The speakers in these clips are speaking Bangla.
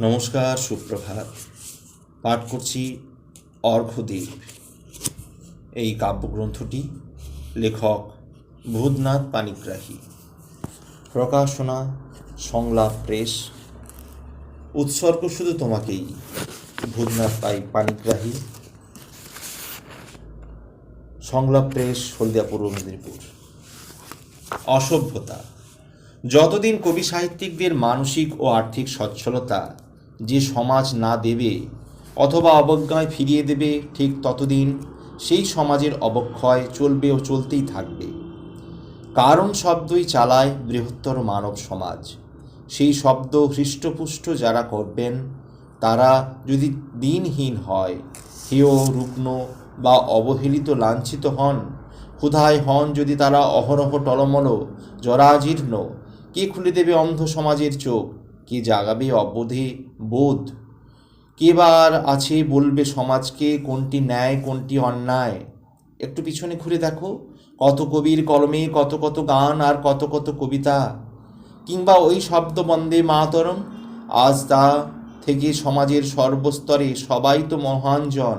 নমস্কার, সুপ্রভাত। পাঠ করছি অর্ঘদ্বীপ এই কাব্যগ্রন্থটি লেখক ভূতনাথ পানিগ্রাহী। প্রকাশনা, সংলাপ প্রেস। উৎসর্গ শুধু তোমাকেই, ভূতনাথ পাই পানিগ্রাহী। সংলাপ প্রেস, হলদিয়া পূর্ব মেদিনীপুর। অসভ্যতা। যতদিন কবি সাহিত্যিকদের মানসিক ও আর্থিক সচ্ছলতা যে সমাজ না দেবে, অথবা অবজ্ঞায় ফিরিয়ে দেবে ঠিক ততদিন, সেই সমাজের অবক্ষয় চলবে ও চলতেই থাকবে। কারণ শব্দই চালায় বৃহত্তর মানব সমাজ। সেই শব্দ হৃষ্টপুষ্ট যারা করবেন, তারা যদি দিনহীন হয়, হেয়, রুগ্ন বা অবহেলিত লাঞ্ছিত হন, ক্ষুধায় হন যদি তারা অহরহ টলমল, জরাজীর্ণ, কে খুলে দেবে অন্ধ সমাজের চোখ? কে জাগাবে অবোধে বোধ? কে বার আছে বলবে সমাজকে কোনটি ন্যায়, কোনটি অন্যায়? একটু পিছনে ঘুরে দেখো। কত কবির কলমে কত কত গান আর কত কত কবিতা। কিংবা ওই শব্দ বন্দে মাতরম। আজ তা থেকে সমাজের সর্বস্তরে সবাই তো মহান জন।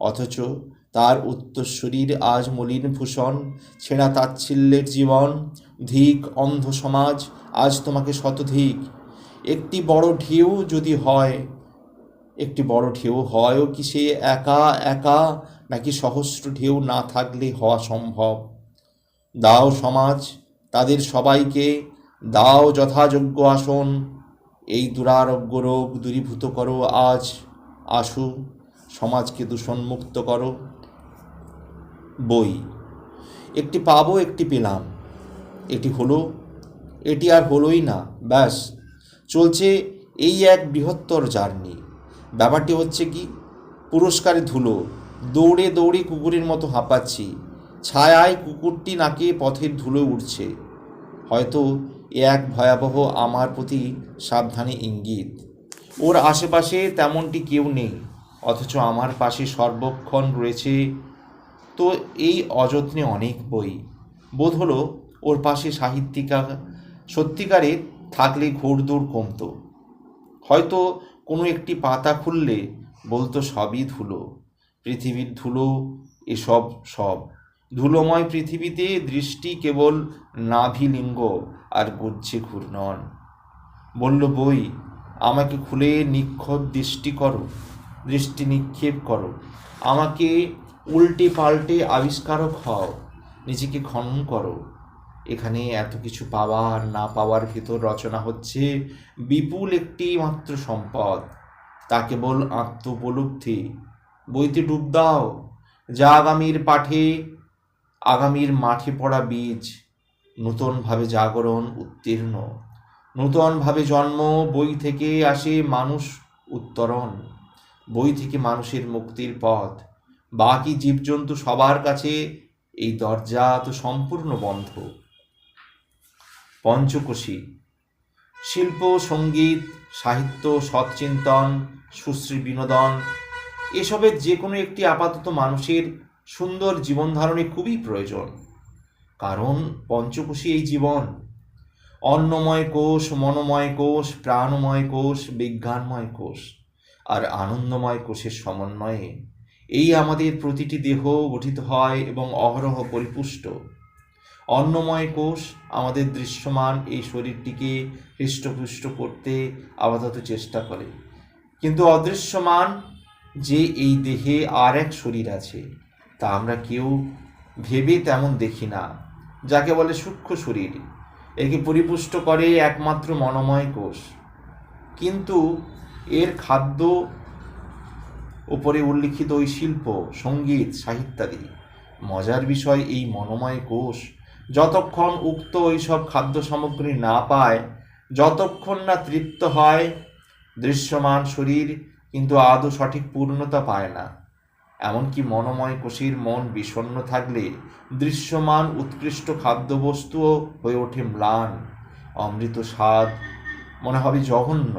অথচ তার উত্তরসূরির আজ মলিন ভূষণ, ছেঁড়া তাচ্ছিল্যের জীবন, ধিক অন্ধ সমাজ, আজ তোমাকে শতধিক। একটি বড় ঢেউ যদি হয়, একটি বড় ঢেউ হয়ও কি সে একা একা, নাকি সহস্র ঢেউ না থাকলে হওয়া সম্ভব? দাও সমাজ, তাদের সবাইকে দাও যথাযোগ্য আসন। এই দুরারোগ্য রোগ দূরীভূত করো আজ, আসু, সমাজকে দূষণমুক্ত করো। বই, একটি পাবো, একটি পেলাম। এটি হলো, এটি আর হলোই না, ব্যাস। চলছে এই এক বৃহত্তর জার্নি। ব্যাপারটি হচ্ছে কি, পুরস্কারে ধুলো, দৌড়ে দৌড়ে কুকুরের মতো হাঁপাচ্ছি, ছায়ায় কুকুরটি নাকে পথের ধুলো উঠছে হয়তো এ এক ভয়াবহ আমার প্রতি সাবধানে ইঙ্গিত। ওর আশেপাশে তেমনটি কেউ নেই, অথচ আমার পাশে সর্বক্ষণ রয়েছে তো এই অযত্নে অনেক বই। বোধ হলো ওর পাশে সাহিত্যিকা সত্যিকারে থাকলে ঘোরদৌড় কমতো। হয়তো কোনো একটি পাতা খুললে বলতো সবই ধুলো, পৃথিবীর ধুলো এসব সব। ধুলোময় পৃথিবীতে দৃষ্টি কেবল নাভিলিঙ্গ আর গুচ্ছে ঘূর্ণন। বলল, বই, আমাকে খুলে নিক্ষেপ দৃষ্টি করো, দৃষ্টি নিক্ষেপ করো। আমাকে উল্টে পাল্টে আবিষ্কারক হও, নিজেকে খনন করো। এখানে এত কিছু পাওয়ার না পাওয়ার ভিতর রচনা হচ্ছে বিপুল একটি মাত্র সম্পদ। তা কেবল আত্মোপলব্ধি। বইতে ডুব দাও। যা আগামীর পাঠে, আগামীর মাঠে পড়া বীজ। নূতনভাবে জাগরণ উত্তীর্ণ। নূতনভাবে জন্ম, বই থেকে আসে মানুষ উত্তরণ। বই থেকে মানুষের মুক্তির পথ। বাকি জীবজন্তু সবার কাছে এই দরজা তো সম্পূর্ণ বন্ধ। পঞ্চকোশী। শিল্প, সংগীত, সাহিত্য, সৎচিন্তন, সুশ্রী বিনোদন, এসবের যে কোনো একটি আপাতত মানুষের সুন্দর জীবনধারণে খুবই প্রয়োজন। কারণ পঞ্চকোশী এই জীবন। অন্নময় কোষ, মনোময় কোষ, প্রাণময় কোষ, বিজ্ঞানময় কোষ আর আনন্দময় কোষের সমন্বয়ে। এই আমাদের প্রতিটি দেহ গঠিত হয় এবং অহরহ পরিপুষ্ট। অন্নময় কোষ আমাদের দৃশ্যমান এই শরীরটিকে হৃষ্টপুষ্ট করতে আপাতত চেষ্টা করে। কিন্তু অদৃশ্যমান যে এই দেহে আর এক শরীর আছে, তা আমরা কেউ ভেবে তেমন দেখি না, যাকে বলে সূক্ষ্ম শরীর। একে পরিপুষ্ট করে একমাত্র মনোময় কোষ। কিন্তু এর খাদ্য উপরে উল্লিখিত ওই শিল্প, সংগীত, সাহিত্যাদি, মজার বিষয় এই মনোময় কোষ যতক্ষণ উক্ত ওইসব খাদ্য সামগ্রী না পায়, যতক্ষণ না তৃপ্ত হয়, দৃশ্যমান শরীর কিন্তু আদৌ সঠিক পূর্ণতা পায় না। এমনকি মনোময় কোষীর মন বিষণ্ণ থাকলে দৃশ্যমান উৎকৃষ্ট খাদ্যবস্তুও হয়ে ওঠে ম্লান, অমৃত স্বাদ, মনে হবে জঘন্য।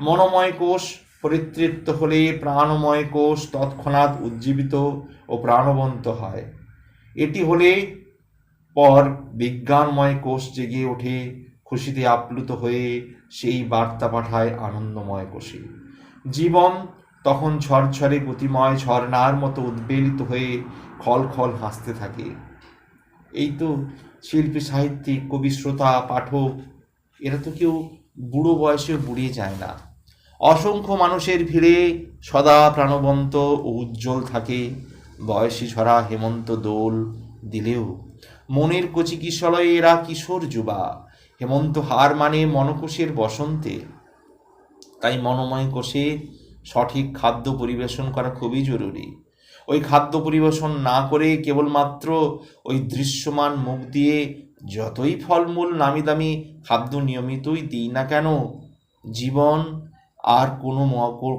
মনোময় কোষ পরিতৃপ্ত হলে প্রাণময় কোষ তৎক্ষণাৎ উজ্জীবিত ও প্রাণবন্ত হয়। এটি হলে পর বিজ্ঞানময় কোষ জেগে ওঠে, খুশিতে আপ্লুত হয়ে সেই বার্তা পাঠায় আনন্দময় কোষে। জীবন তখন ঝরঝরে গতিময় ঝর্ণার মতো উদ্বেলিত হয়ে খল খল হাসতে থাকে। এই তো শিল্পী, সাহিত্যিক, কবি, শ্রোতা, পাঠক, এরা তো কেউ বুড়ো বয়সে বুড়িয়ে যায় না। অসংখ্য মানুষের ভিড়ে সদা প্রাণবন্ত ও উজ্জ্বল থাকে। বয়সী ঝরা হেমন্ত দোল দিলেও মনের কচি কিশলয়ে এরা কিশোর যুবা। হেমন্ত হার মানে মনকোষের বসন্তে। তাই মনোময় কোষে সঠিক খাদ্য পরিবেশন করা খুবই জরুরি। ওই খাদ্য পরিবেশন না করে কেবলমাত্র ওই দৃশ্যমান মুখ দিয়ে যতই ফলমূল নামি দামি খাদ্য নিয়মিতই দিই না কেন, জীবন আর কোনো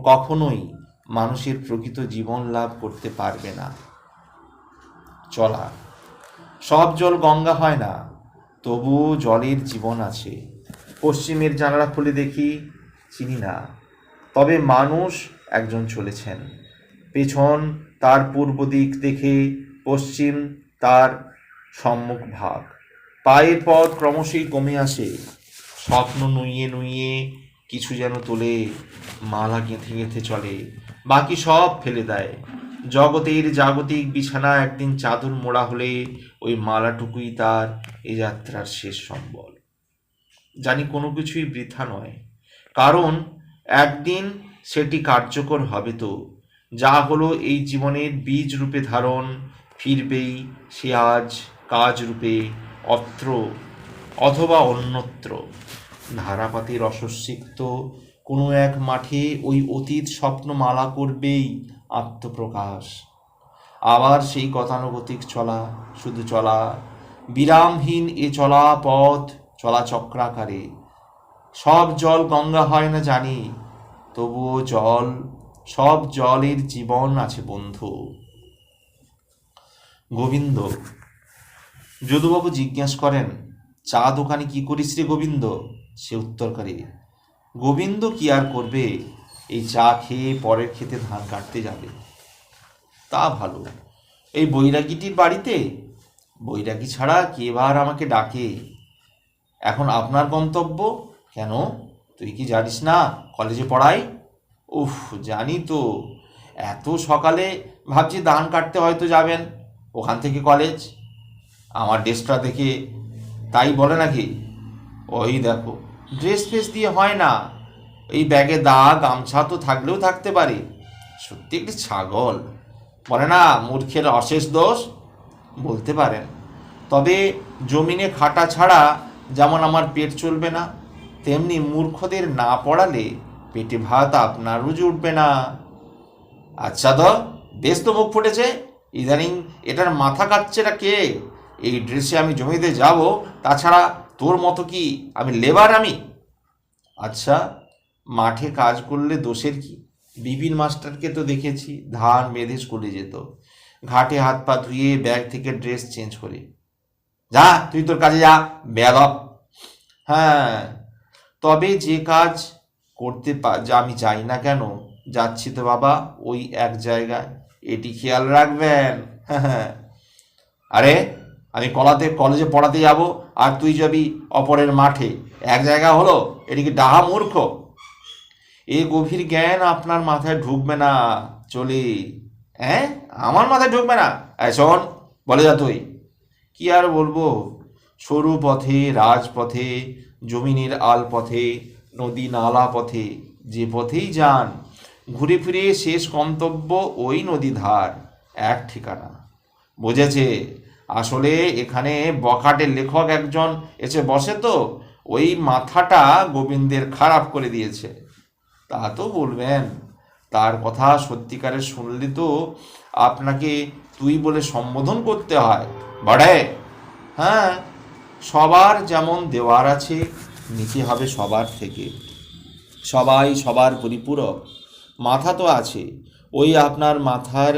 কখনোই মানুষের প্রকৃত জীবন লাভ করতে পারবে না। চলা। সব জল গঙ্গা হয় না, তবুও জলের জীবন আছে। পশ্চিমের জানালা খুলে দেখি চিনি না। তবে মানুষ একজন চলেছেন। পেছন তার পূর্ব দিক দেখে পশ্চিম তার সম্মুখ ভাগ। পায়ের পথ ক্রমশই কমে আসে। স্বপ্ন নুইয়ে নুইয়ে কিছু যেন তোলে, মালা গেঁথে গেঁথে চলে। বাকি সব ফেলে দেয়। জগতের জাগতিক বিছানা একদিন চাদর মোড়া হলে ওই মালাটুকুই তার এ যাত্রার শেষ সম্বল। জানি কোনো কিছুই বৃথা নয়, কারণ একদিন সেটি কার্যকর হবে তো। যা হলো এই জীবনের বীজ রূপে ধারণ, ফিরবেই সে আজ কাজ রূপে অত্র অথবা অন্যত্র। ধারাপাতির রসস্বিক্ত কোনো এক মাঠে ওই অতীত স্বপ্ন মালা করবেই আত্মপ্রকাশ। আবার সেই গতানুগতিক চলা, শুধু চলা, বিরামহীন এ চলা পথ, চলা চক্রাকারে। সব জল গঙ্গা হয় না জানি, তবুও জল, সব জলের জীবন আছে বন্ধু। গোবিন্দ, যদুবাবু জিজ্ঞাসা করেন, চা দোকানে কি করিস রে গোবিন্দ? সে উত্তর করে, গোবিন্দ কি আর করবে? এই চা খেয়ে পরের খেতে ধান কাটতে যাবে। তা ভালো। এই বৈরাগীটির বাড়িতে? বৈরাগী ছাড়া কে বার আমাকে ডাকে? এখন আপনার গন্তব্য? কেন? তুই কি জানিস না? কলেজে পড়াই উফ, জানি তো। এত সকালে ভাবছি ধান কাটতে হয়তো যাবেন। ওখান থেকে কলেজ? আমার ড্রেসটা দেখে তাই বলে নাকি? ওই দেখো, ড্রেস ফ্রেস দিয়ে হয় না। এই ব্যাগে দা, গামছা তো থাকলেও থাকতে পারে। সত্যি একটি ছাগল। বলে না মূর্খের অশেষ দোষ বলতে পারেন। তবে জমিনে খাটা ছাড়া যেমন আমার পেট চলবে না, তেমনি মূর্খদের না পড়ালে পেটে ভাত আপনারও জুটবে না। আচ্ছা তো বেশ তো মুখ ফুটেছে। ইদানিং এটার মাথা কাটছেটা কে? এই ড্রেসে আমি জমিতে যাব, তাছাড়া তোর মতো কি আমি লেবার আমি? আচ্ছা মাঠে কাজ করলে দোষের কি? বিপিন মাস্টারকে তো দেখেছি, ধান বেঁধে স্কুলে যেত। ঘাটে হাত পা ধুয়ে ব্যাগ থেকে ড্রেস চেঞ্জ করে। যা, তুই তোর কাজে যা বেদব হ্যাঁ তবে যে কাজ করতে আমি চাই না কেন, যাচ্ছি তো বাবা ওই এক জায়গায়। এটি খেয়াল রাখবেন। আরে, আমি কলাতে কলেজে পড়াতে যাব, আর তুই যাবি অপরের মাঠে। এক জায়গা হলো এটি কি ডাহা মূর্খ। এ গভীর জ্ঞান আপনার মাথায় ঢুকবে না, চলে। হ্যাঁ? আমার মাথায় ঢুকবে না? শোন, বলে যা তুই। কি আর বলব? সরু পথে, রাজপথে, জমিনের আল পথে নদী নালা পথে, যে পথেই যান, ঘুরে ফিরে শেষ গন্তব্য ওই নদী ধার, এক ঠিকানা। বুঝেছে? আসলে এখানে বখাটের লেখক একজন এসে বসে তো, ওই মাথাটা গোবিন্দের খারাপ করে দিয়েছে। তা তো বলবেন। তার কথা সত্যিকারের শুনলে তো আপনাকে তুই বলে সম্বোধন করতে হয় বড়ে হ্যাঁ সবার যেমন দেওয়ার আছে, নিতে হবে সবার থেকে। সবাই সবার পরিপূরক। মাথা তো আছে। ওই আপনার মাথার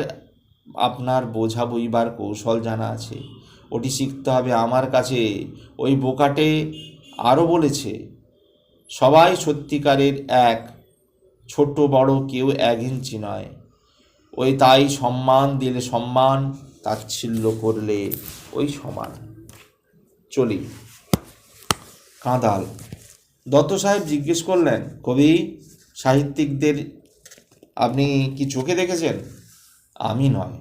আপনার বোঝা বইবার কৌশল জানা আছে। ওটি শিখতে হবে আমার কাছে। ওই বোকাটে আরও বলেছে, সবাই সত্যিকারের এক। ছোট বড় কেউ এক ইঞ্চি নয়। ওই তাই সম্মান দিলে সম্মান, তাচ্ছিল্য করলে ওই সমান। চলি। কাঁদাল। দত্ত সাহেব জিজ্ঞেস করলেন, কবি, সাহিত্যিকদের আপনি কি চোখে দেখেছেন? আমি নয়।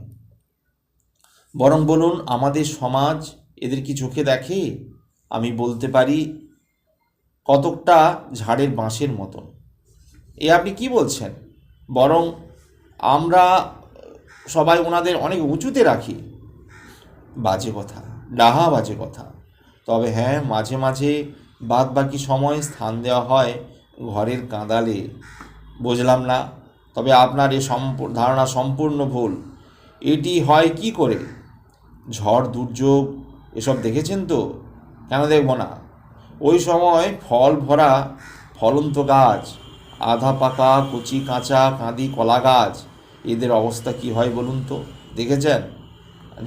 বরং বলুন, আমাদের সমাজ এদের কি চোখে দেখে? আমি বলতে পারি, কতকটা ঝাড়ের বাঁশের মতন। এ আপনি কি বলছেন? বরং আমরা সবাই ওনাদের অনেক উঁচুতে রাখি। বাজে কথা, ডাহা বাজে কথা। তবে হ্যাঁ মাঝে মাঝে বাদ বাকি সময় স্থান দেওয়া হয় ঘরের কাঁদালে। বুঝলাম না, তবে আপনার এ ধারণা সম্পূর্ণ ভুল। এটি হয় কি করে? ঝড়, দুর্যোগ, এসব দেখেছেন তো? কেন দেখব না? ওই সময় ফল ভরা, ফলন্ত গাছ আধা পাকা, কচি কাঁচা, কাঁদি কলা গাছ। এদের অবস্থা কি হয় বলুন তো? দেখেছেন?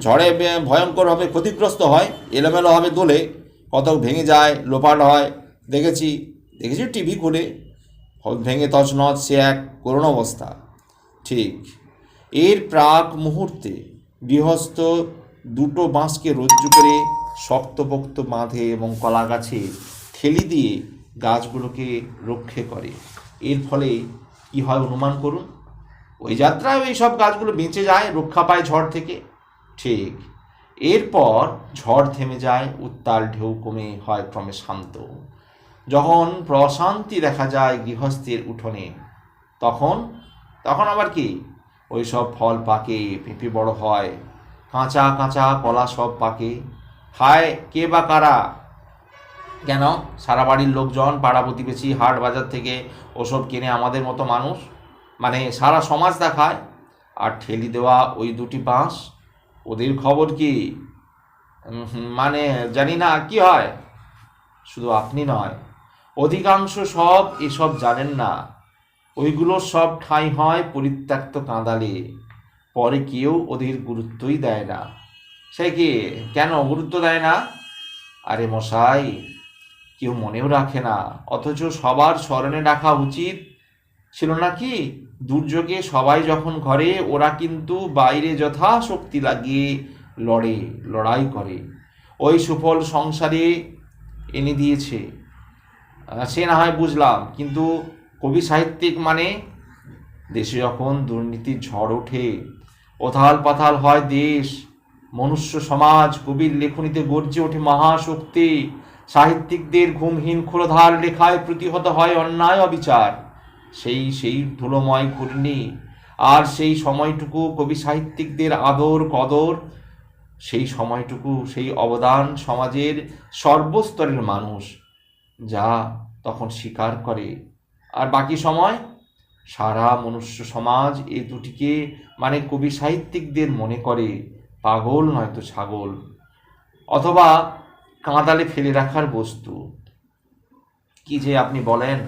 ঝড়ে ভয়ঙ্করভাবে ক্ষতিগ্রস্ত হয় এলোমেলোভাবে দোলে। কত ভেঙে যায়, লোপাট হয়। দেখেছি দেখেছি টিভি খুলে। ভেঙে তছনছ, সে এক করুণ অবস্থা। ঠিক, এর প্রাক মুহূর্তে গৃহস্থ দুটো বাঁশকে রজ্জু করে শক্তপোক্ত বাঁধে এবং কলা গাছে ঠেলি দিয়ে গাছগুলোকে রক্ষে করে। এর ফলে কি হয় অনুমান করুন? ওই যাত্রায় ওই সব গাছগুলো বেঁচে যায়, রক্ষা পায় ঝড় থেকে। ঠিক। এরপর ঝড় থেমে যায়, উত্তাল ঢেউ কমে হয় ক্রমে শান্ত। যখন প্রশান্তি দেখা যায় গৃহস্থের উঠোনে, তখন তখন আবার কি? ওই সব ফল পাকে, পেঁপে বড় হয়। কাঁচা কাঁচা কলা সব পাকে। হায়, কে বা কারা? কেন? সারা বাড়ির লোকজন, পাড়া প্রতিবেশী, হাট বাজার থেকে ওসব কিনে আমাদের মতো মানুষ? মানে সারা সমাজ দেখায়। আর ঠেলি দেওয়া ওই দুটি বাঁশ, ওদের খবর কি? মানে জানি না, কি হয়? শুধু আপনি নয়, অধিকাংশ সব এসব জানেন না। ওইগুলো সব ঠাঁই হয় পরিত্যক্ত কাঁদালে। পরে কেউ ওদের গুরুত্বই দেয় না। সে কি? কেন গুরুত্ব দেয় না? আরে মশাই কেউ মনেও রাখে না। অথচ সবার স্মরণে রাখা উচিত ছিল না কি দুর্যোগে সবাই যখন ঘরে, ওরা কিন্তু বাইরে যথাশক্তি লাগিয়ে লড়ে, লড়াই করে। ওই সুফল সংসারে এনে দিয়েছে। সে না হয় বুঝলাম, কিন্তু কবি সাহিত্যিক মানে দেশে যখন দুর্নীতির ঝড় ওঠে, ওথাল পাথাল হয় দেশ, মনুষ্য সমাজ, কবির লেখনীতে গর্জে ওঠে মহাশক্তি সাহিত্যিকদের ঘুমহীন ক্ষুরধার লেখায় প্রতিহত হয় অন্যায় অবিচার। সেই সেই ধুলোময় ঘূর্ণি আর সেই সময়টুকু কবি সাহিত্যিকদের আদর কদর, সেই সময়টুকু সেই অবদান সমাজের সর্বস্তরের মানুষ যা তখন স্বীকার করে। আর বাকি সময় সারা মনুষ্য সমাজ এই দুটিকে মানে কবি সাহিত্যিকদের মনে করে, পাগল নয়তো ছাগল। অথবা কাঁদালে ফেলে রাখার বস্তু। কি যে আপনি বলেন?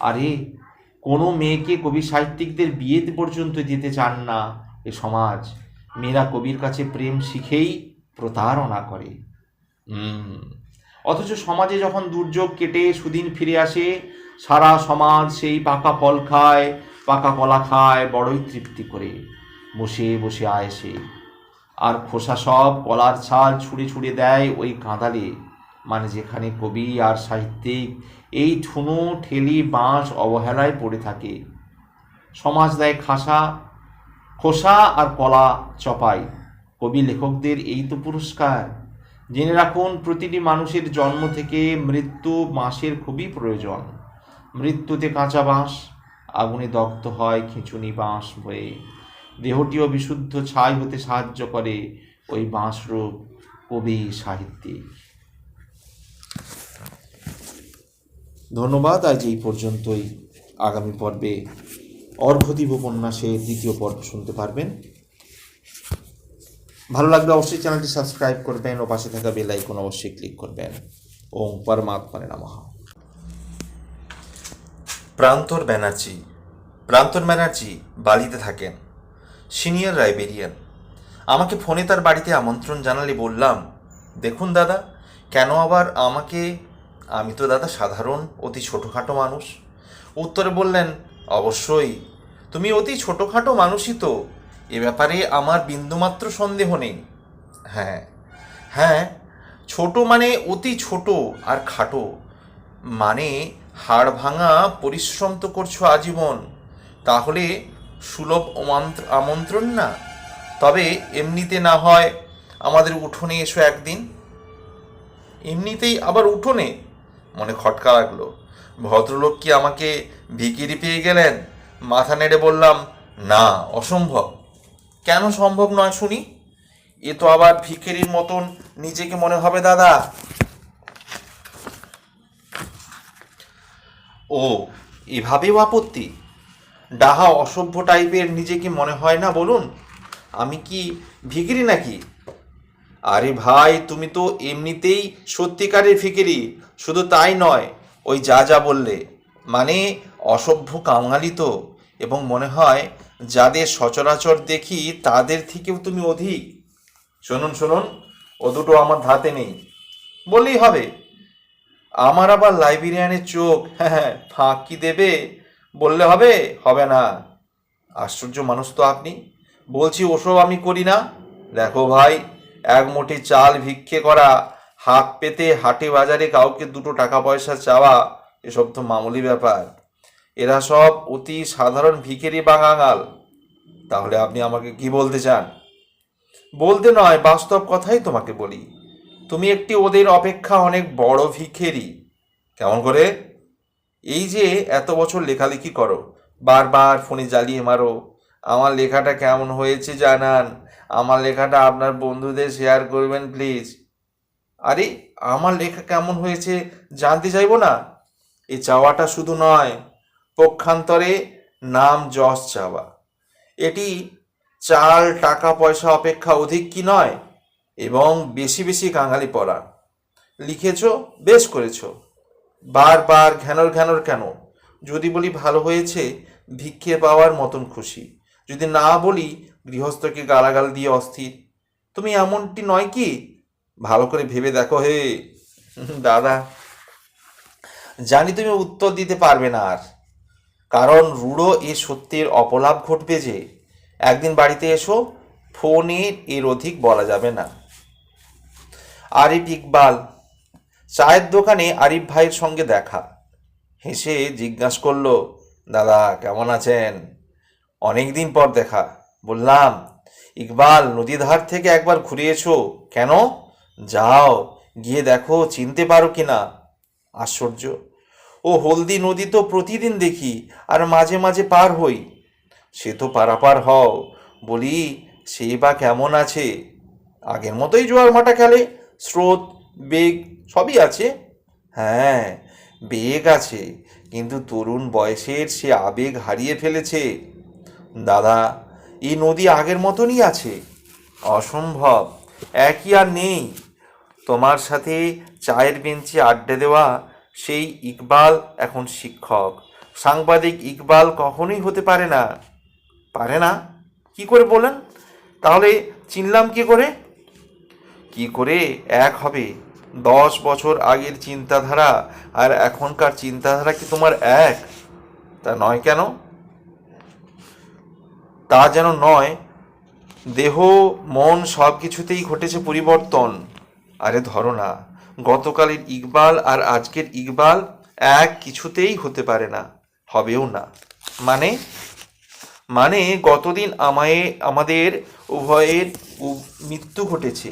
আরে, কোনো মেয়েকে কবি সাহিত্যিকদের বিয়েতে পর্যন্ত দিতে চান না এ সমাজ। মেয়েরা কবির কাছে প্রেম শিখেই প্রতারণা করে। অথচ সমাজে যখন দুর্যোগ কেটে সুদিন ফিরে আসে, সারা সমাজ সেই পাকা ফল খায়, পাকা কলা খায়, বড়ই তৃপ্তি করে। বসে বসে আয়েসে আর খোসা সব কলার ছাল ছুঁড়ে ছুঁড়ে দেয় ওই কাঁদালে। মানে যেখানে কবি আর সাহিত্যিক এই ঠুনো ঠেলি, বাঁশ অবহেলায় পড়ে থাকে। সমাজ দেয় খাসা, খোসা আর কলা চপাই। কবি লেখকদের এই তো পুরস্কার। জেনে রাখুন, প্রতিটি মানুষের জন্ম থেকে মৃত্যু বাঁশের খুবই প্রয়োজন। মৃত্যুতে কাঁচা বাঁশ, আগুনে দগ্ধ হয় খিঁচুনি বাঁশ বয়ে দেহটিও বিশুদ্ধ ছাই হতে সাহায্য করে ওই বাঁশরূপ কবি সাহিত্যিক ধন্যবাদ, আজ এই পর্যন্তই। আগামী পর্বে অর্ঘদ্বীপ উপন্যাসের দ্বিতীয় পর্ব শুনতে পারবেন। ভালো লাগলে অবশ্যই চ্যানেলটি সাবস্ক্রাইব করবেন ও পাশে থাকা বেল আইকন অবশ্যই ক্লিক করবেন। ওম পরমাত্মারে নমঃ। প্রান্তর ব্যানার্জি। প্রান্তর ব্যানার্জি বালিতে থাকেন। সিনিয়র লাইব্রেরিয়ান আমাকে ফোনে তার বাড়িতে আমন্ত্রণ জানালে বললাম, দেখুন দাদা, কেন আবার আমাকে, আমি তো দাদা সাধারণ, অতি ছোটোখাটো মানুষ। উত্তরে বললেন, অবশ্যই, তুমি অতি ছোটোখাটো মানুষই তো, এ ব্যাপারে আমার বিন্দুমাত্র সন্দেহ নেই। হ্যাঁ হ্যাঁ ছোট মানে অতি ছোট আর খাটো মানে হাড় ভাঙা, পরিশ্রম তো করছ আজীবন, তাহলে সুলভ আমন্ত্র- আমন্ত্রণ না? তবে এমনিতে না হয় আমাদের উঠোনে এসো একদিন। এমনিতেই আবার উঠোনে? মনে খটকা লাগল। ভদ্রলোক কি আমাকে ভিকিরি পেয়ে গেলেন? মাথা নেড়ে বললাম, না, অসম্ভব। কেন সম্ভব নয় শুনি? এ তো আবার ভিকিরির মতন নিজেকে মনে হবে, দাদা। ও, এভাবেও আপত্তি? ডাহা অসভ্য টাইপের নিজেকে মনে হয় না বলুন? আমি কি ভিকিরি নাকি? আরে ভাই, তুমি তো এমনিতেই সত্যিকারের ফিকিরি শুধু তাই নয়, ওই যা যা বললে। মানে অসভ্য কাঙালি তো। এবং মনে হয় যাদের সচরাচর দেখি, তাদের থেকেও তুমি অধিক। শুনুন শুনুন, ও দুটো আমার ধাতে নেই। বললেই হবে। আমার আবার লাইব্রেরিয়ানের চোখ হ্যাঁ হ্যাঁ ফাঁক দেবে? বললে হবে? হবে না। আশ্চর্য মানুষ তো আপনি। বলছি, ওসব আমি করি না। দেখো ভাই, এক মুঠি চাল ভিক্ষে করা, হাত পেতে হাটে বাজারে কাউকে দুটো টাকা পয়সা চাওয়া, এসব তো মামুলি ব্যাপার। এরা সব অতি সাধারণ ভিখেরি বাঙাঙাল তাহলে আপনি আমাকে কি বলতে চান? বলতে নয়, বাস্তব কথাই তোমাকে বলি। তুমি একটি ওদের অপেক্ষা অনেক বড় ভিখেরি কেমন করে? এই যে এত বছর লেখালেখি করো, বারবার ফোনে জ্বালিয়ে মারো, আমার লেখাটা কেমন হয়েছে জানান, আমার লেখাটা আপনার বন্ধুদের শেয়ার করবেন প্লিজ আরে, আমার লেখা কেমন হয়েছে জানতে চাইব না? এই চাওয়াটা শুধু নয়, পক্ষান্তরে নাম যশ চাওয়া। এটি চাল, টাকা, পয়সা অপেক্ষা অধিক কি নয়, এবং বেশি বেশি কাঙালি পড়া লিখেছ, বেশ করেছ। বারবার ঘ্যানর ঘ্যানর কেন? যদি বলি ভালো হয়েছে, ভিক্ষে পাওয়ার মতন খুশি। যদি না বলি, গৃহস্থকে গালাগাল দিয়ে অস্থির। তুমি এমনটি নয় কি? ভালো করে ভেবে দেখো হে। দাদা, জানি তুমি উত্তর দিতে পারবে না আর। কারণ রূঢ় এ সত্যের অপলাপ ঘটবে যে, একদিন বাড়িতে এসো, ফোনে এর অধিক বলা যাবে না। আরিফ ইকবাল চায়ের দোকানে আরিফ ভাইয়ের সঙ্গে দেখা। হেসে জিজ্ঞাস করল, দাদা, কেমন আছেন? অনেক দিন পর দেখা। বললাম, ইকবাল নদীর ধার থেকে একবার ঘুরে কেন? যাও, গিয়ে দেখো, চিনতে পারো কি না। আশ্চর্য। ও হলদি নদী তো প্রতিদিন দেখি, আর মাঝে মাঝে পার হই। সে তো পারাপার হও, বলি, সে বা কেমন আছে? আগের মতোই জোয়ার ভাটা খেলে, স্রোত বেগ সবই আছে? হ্যাঁ বেগ আছে, কিন্তু তরুণ বয়সের সে আবেগ হারিয়ে ফেলেছে। দাদা, এই নদী আগের মতনই আছে। অসম্ভব, একই আর নেই। তোমার সাথে চায়ের বেঞ্চে আড্ডা দেওয়া সেই ইকবাল এখন শিক্ষক। সাংবাদিক ইকবাল কখনোই হতে পারে না। পারে না? কি করে বলেন? তাহলে চিনলাম কি করে? কি করে এক হবে? দশ বছর আগের চিন্তাধারা আর এখনকার চিন্তাধারা কি তোমার এক? তা নয় কেন? তা যেন নয়, দেহ, মন সব কিছুতেই ঘটেছে পরিবর্তন। আরে ধরো না, গতকালের ইকবাল আর আজকের ইকবাল এক কিছুতেই হতে পারে না, হবেও না। মানে? মানে গতদিন আমায়, আমাদের উভয়ের মৃত্যু ঘটেছে।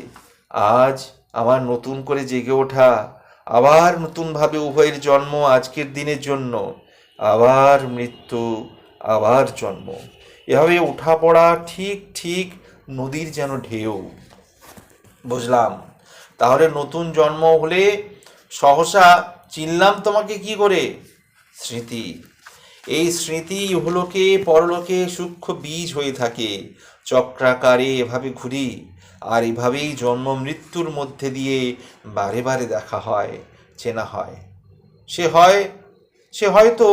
আজ আমার নতুন করে জেগে ওঠা, আবার নতুনভাবে উভয়ের জন্ম আজকের দিনের জন্য, আবার মৃত্যু, আবার জন্ম। এভাবে ওঠা পড়া ঠিক ঠিক নদীর যেন ঢেউ। বুঝলাম? তাহলে নতুন জন্ম হলে সহসা চিনলাম তোমাকে কি করে? স্মৃতি। এই স্মৃতি ইহলোকে পরলোকে সূক্ষ্ম বীজ হয়ে থাকে, চক্রাকারে এভাবে ঘুরি। আর এভাবেই জন্ম মৃত্যুর মধ্যে দিয়ে বারে বারে দেখা হয়, চেনা হয়। সে হয়, সে হয়তো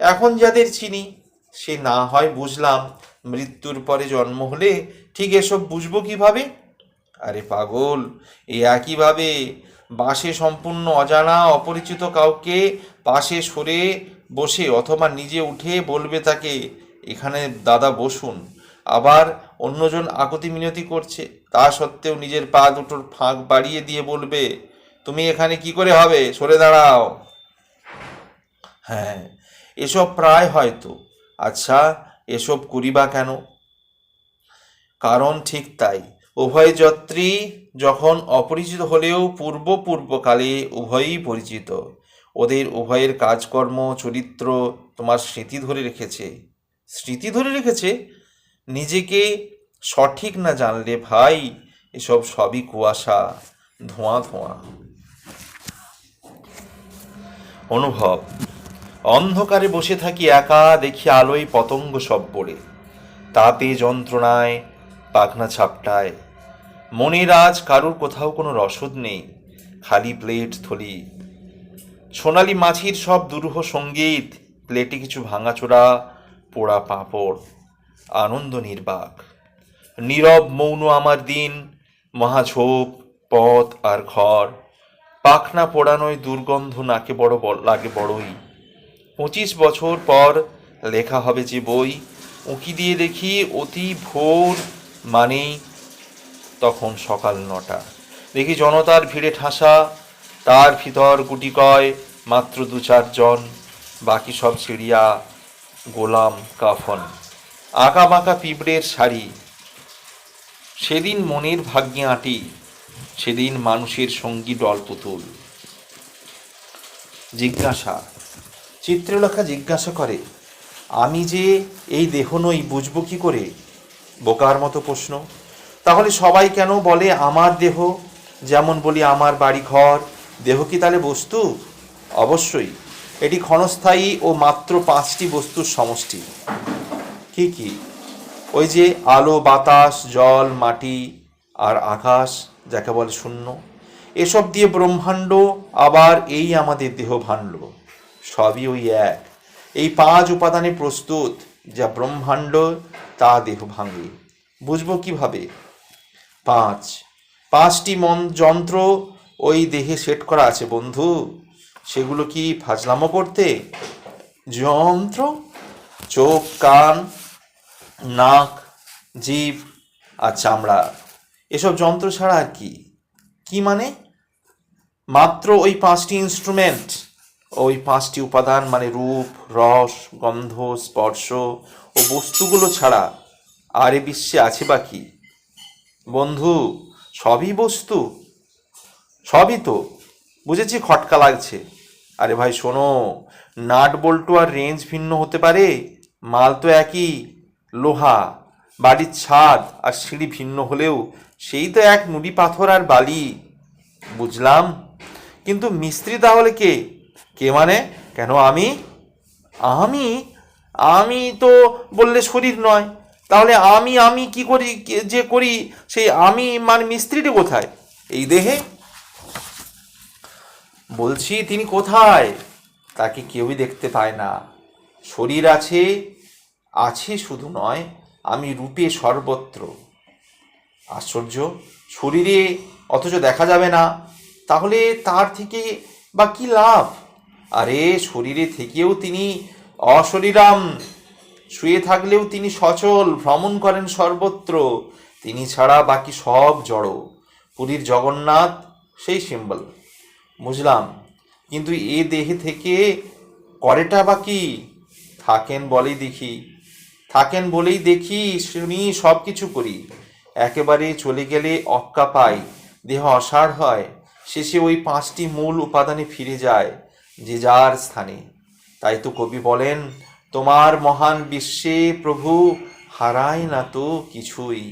এখন যাদের চিনি, সে না হয় বুঝলাম মৃত্যুর পরে জন্ম হলে ঠিক এসব বুঝব কীভাবে? আরে পাগল এই একইভাবে বাসে সম্পূর্ণ অজানা অপরিচিত কাউকে পাশে সরে বসে অথবা নিজে উঠে বলবে তাকে, এখানে দাদা বসুন। আবার অন্যজন আকতি মিনতি করছে। তা সত্ত্বেও নিজের পা দুটোর ফাঁক বাড়িয়ে দিয়ে বলবে, তুমি এখানে কি করে হবে? সরে দাঁড়াও। হ্যাঁ এসব প্রায় হয়তো। আচ্ছা এসব করিবা কেন? কারণ ঠিক তাই। উভয় যাত্রী যখন অপরিচিত হলেও পূর্ব পূর্বকালে উভয়ই পরিচিত। ওদের উভয়ের কাজকর্ম, চরিত্র তোমার স্মৃতি ধরে রেখেছে। স্মৃতি ধরে রেখেছে? নিজেকে সঠিক না জানলে ভাই, এসব সবই কুয়াশা, ধোঁয়া ধোঁয়া। অনুভব, অন্ধকারে বসে থাকি একা, দেখি আলোয় পতঙ্গ সব পড়ে। তাতে যন্ত্রণায়, পাখনা ছাপটায়। মনের আজ কারুর কোথাও কোনো রসদ নেই, খালি প্লেট, থলি। সোনালি মাছির সব দুরূহ সংগীত, প্লেটে কিছু ভাঙাচোরা, পোড়া পাঁপড়। আনন্দ নির্বাক। নীরব মৌন আমার দিন, মহাঝোপ, পথ আর ঘর। পাখনা পোড়ানোয় দুর্গন্ধ নাকে বড় লাগে বড়ই। পঁচিশ বছর পর লেখা হবে যে বই। উঁকি দিয়ে দেখি অতি ভোর মানেই তখন সকাল নটা। দেখি জনতার ভিড়ে ঠাসা, তার ভিতর গুটি কয় মাত্র দু চারজন বাকি সব ছিড়িয়া গোলাম কাফন। আঁকা বাঁকা পিঁপড়ের শাড়ি। সেদিন মনের ভাগ্যে আঁটি সেদিন মানুষের সঙ্গী ডল পুতুল জিজ্ঞাসা, চিত্রলেখা জিজ্ঞাসা করে, আমি যে এই দেহ নই বুঝব কি করে? বোকার মতো প্রশ্ন। তাহলে সবাই কেন বলে আমার দেহ? যেমন বলি আমার বাড়ি ঘর দেহ কি তাহলে বস্তু? অবশ্যই। এটি ক্ষণস্থায়ী ও মাত্র পাঁচটি বস্তুর সমষ্টি। কি কি? ওই যে আলো, বাতাস, জল, মাটি আর আকাশ, যাকে বলে শূন্য। এসব দিয়ে ব্রহ্মাণ্ড, আবার এই আমাদের দেহ ভাণ্ড সবই ওই এক। এই পাঁচ উপাদানে প্রস্তুত যা ব্রহ্মাণ্ড, তা দেহ ভাঙে। বুঝব কীভাবে? পাঁচ। পাঁচটি মন যন্ত্র ওই দেহে সেট করা আছে বন্ধু। সেগুলো কি ফাজলামো করতে? যন্ত্র? চোখ, কান নাক, জিভ, আর চামড়া। এসব যন্ত্র ছাড়া আর কি? কি মানে? মাত্র ওই পাঁচটি ইনস্ট্রুমেন্ট ওই পাঁচটি উপাদান মানে রূপ, রস, গন্ধ, স্পর্শ ও বস্তুগুলো ছাড়া আর এ বিশ্বে আছে বা কি? বন্ধু, সবই বস্তু। সবই তো। বুঝেছি, খটকা লাগছে। আরে ভাই, শোনো, নাট বল্টু আর রেঞ্জ ভিন্ন হতে পারে, মাল তো একই। লোহা বাড়ির ছাদ আর সিঁড়ি ভিন্ন হলেও সেই তো এক নুড়ি পাথর আর বালি। বুঝলাম? কিন্তু মিস্ত্রি তাহলে কে? কে মানে? কেন আমি? আমি? আমি তো বললে শরীর নয়। তাহলে আমি আমি কি করি যে করি? সেই আমি মানে মিস্ত্রিটি কোথায়? এই দেহে? বলছি, তিনি কোথায়? তাকে কেউই দেখতে পায় না। শরীর আছে আছে শুধু নয়, আমি রূপে সর্বত্র। আশ্চর্য, শরীরে অথচ দেখা যাবে না। তাহলে তার থেকে বা কি লাভ? আরে, শরীরে থেকেও তিনি অশরীরাম। শুয়ে থাকলেও তিনি সচল, ভ্রমণ করেন সর্বত্র। তিনি ছাড়া বাকি সব জড়। পুরীর জগন্নাথ, সেই সিম্বল। বুঝলাম, কিন্তু এ দেহে থেকে করেটা বাকি থাকেন বলেই দেখি। থাকেন বলেই দেখি, শুনি সব কিছু করি। একেবারে চলে গেলে অক্কা পাই, দেহ অসাড় হয়, শেষে ওই পাঁচটি মূল উপাদানে ফিরে যায়, যে যার স্থানে। তাই তো কবি বলেন, তোমার মহান বিশ্বে প্রভু হারায় না তো কিছুই।